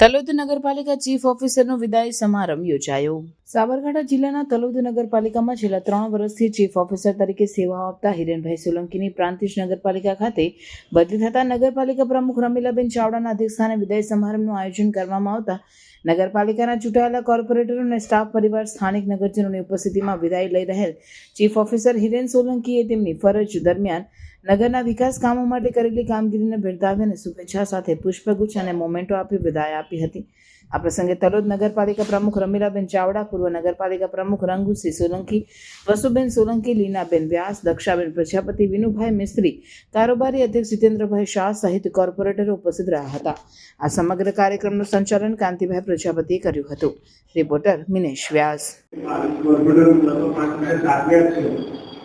તલોદ નગરપાલિકા ચીફ ઓફિસરનો વિદાય સમારંભ યોજાયો. સાબરકાંઠા જિલ્લાના તલોદ નગરપાલિકામાં છેલ્લા ત્રણ વર્ષથી ચીફ ઓફિસર તરીકે સેવાઓ આપતા હિરેનભાઈ સોલંકીની પ્રાંતિજ નગરપાલિકા ખાતે બદલી થતા નગરપાલિકા પ્રમુખ રમીલાબેન ચાવડાના અધ્યક્ષસ્થાને વિદાય સમારંભનું આયોજન કરવામાં આવતા નગરપાલિકાના ચૂંટાયેલા કોર્પોરેટરો અને સ્ટાફ પરિવાર સ્થાનિક નગરજનોની ઉપસ્થિતિમાં વિદાય લઈ રહેલ ચીફ ઓફિસર હિરેન સોલંકીએ તેમની ફરજ દરમિયાન નગરના વિકાસ કામો માટે કરેલી કામગીરીને બિરદાવી શુભેચ્છા સાથે પુષ્પગુચ્છ અને મોમેન્ટો આપી વિદાય આપી હતી. આ પ્રસંગે તલોદ નગરપાલિકા પ્રમુખ રમીલાબેન ચાવડા, પૂર્વ નગરપાલિકા પ્રમુખ રંગુસિંહ સોલંકી, વસુબેન સોલંકી, લીનાબેન વ્યાસ, દક્ષાબેન પ્રજાપતિ, વિનુભાઈ મિસ્ત્રી, કારોબારી અધ્યક્ષ જીતેન્દ્રભાઈ શાહ સહિત કોર્પોરેટરો ઉપસ્થિત રહ્યા હતા. આ સમગ્ર કાર્યક્રમનું સંચાલન કાંતિભાઈ પ્રજાપતિએ કર્યું હતું. રિપોર્ટર મિનેશ વ્યાસ.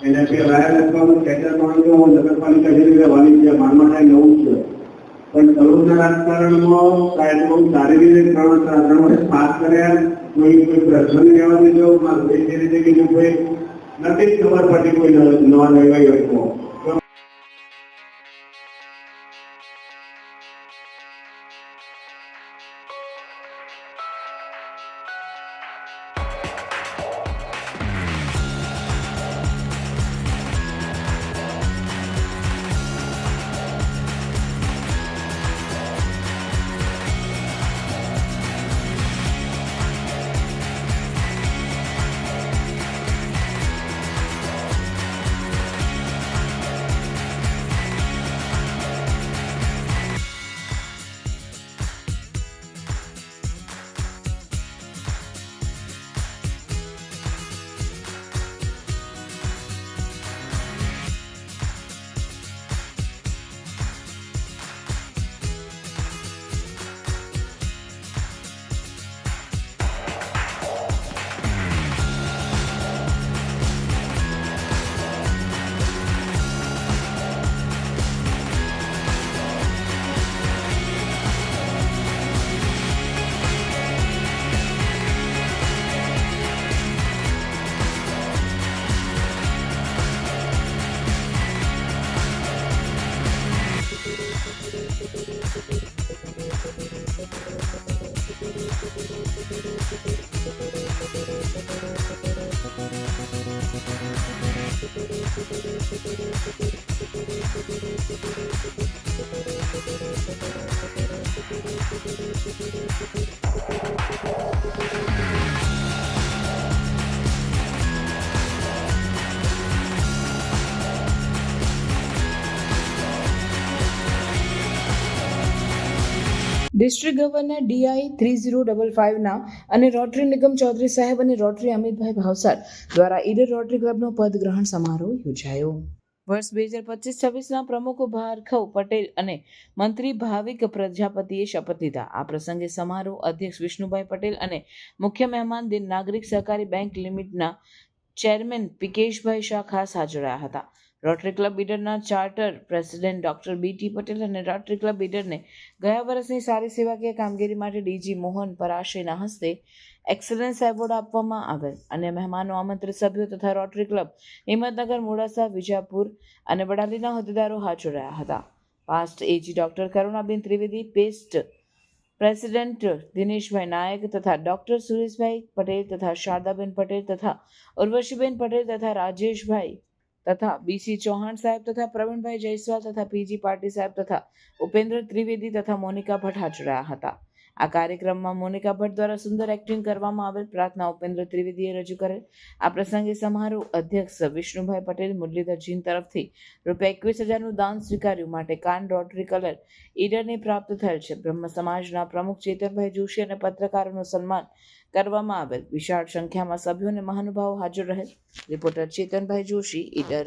છે રાયલ અથવા ટેટર પાણીનો નગરપાલિકા જેવી રીતે વાલી છે, માનમાં થાય નવું છે. પણ તલોદના રાજકારણમાં સાહેબ બહુ સારી રીતે ત્રણ ત્રણ પાસ કર્યા કોઈ કોઈ પ્રશ્ન લેવા દીધો. મારું એ રીતે કીધું કોઈ નથી ખબર પડતી કોઈ નવા લેવાઈ હતો district governor DI three zero double ફાઇવના અને રોટરી નિગમ ચૌધરી સાહેબ અને રોટરી અમિતભાઈ ભાવસાર દ્વારા ઈડર રોટરી ક્લબનો પદગ્રહણ સમારોહ યોજાયો. વર્ષ બે હજાર પચીસ છવ્વીસના પ્રમુખ ભાર્ગવ પટેલ અને મંત્રી ભાવિક પ્રજાપતિએ શપથ લીધા. આ પ્રસંગે સમારોહ અધ્યક્ષ વિષ્ણુભાઈ પટેલ અને મુખ્ય મહેમાન દિન નાગરિક સહકારી બેંક લિમિટના ચેરમેન પિકેશભાઈ શાહ ખાસ હાજર રહ્યા હતા. Rotary club ઈડરના charter president doctor B T Patel અને રોટરી ક્લબ ઈડરને ગયા વર્ષની સારી સેવાકીય કામગીરી માટે ડીજી મોહન પરાશેના હસ્તે એક્સલન્સ એવોર્ડ આપવામાં આવેલ અને મહેમાનો આમંત્રિત સભ્યો તથા રોટરી ક્લબ હિંમતનગર, મોડાસા, વિજાપુર અને વડાલીના હોદ્દેદારો હાજર રહ્યા હતા. Past AG doctor Karunaben Trivedi past president Dineshbhai Nayak તથા ડોક્ટર સુરેશભાઈ પટેલ તથા શારદાબેન પટેલ તથા ઉર્વશીબેન પટેલ તથા રાજેશભાઈ તથા બીસી ચૌહાણ સાહેબ તથા પ્રવીણભાઈ જયસ્વાલ તથા પીજી પાટીલ સાહેબ તથા ઉપેન્દ્ર ત્રિવેદી તથા મોનિકા ભટ્ટ હાજર રહ્યા હતા. આ કાર્યક્રમમાં મોનિકા ભટ્ટ દ્વારા સુંદર એક્ટિંગ કરવામાં આવેલ પ્રાર્થના ઉપેન્દ્ર ત્રિવેદીએ રજૂ કરેલ. આ પ્રસંગે સમારોહ અધ્યક્ષ વિષ્ણુભાઈ પટેલ, મુરલીધર જીન તરફથી રૂપિયા એકવીસ હજારનું દાન સ્વીકાર્યું. માટે કાન રોટરી કલર ઈડરને પ્રાપ્ત થયેલ છે. બ્રહ્મ સમાજના પ્રમુખ ચેતનભાઈ જોશી અને પત્રકારોનું સન્માન કરવામાં આવેલ. વિશાળ સંખ્યામાં સભ્યો અને મહાનુભાવો હાજર રહેલ. રિપોર્ટર ચેતનભાઈ જોશી, ઈડર.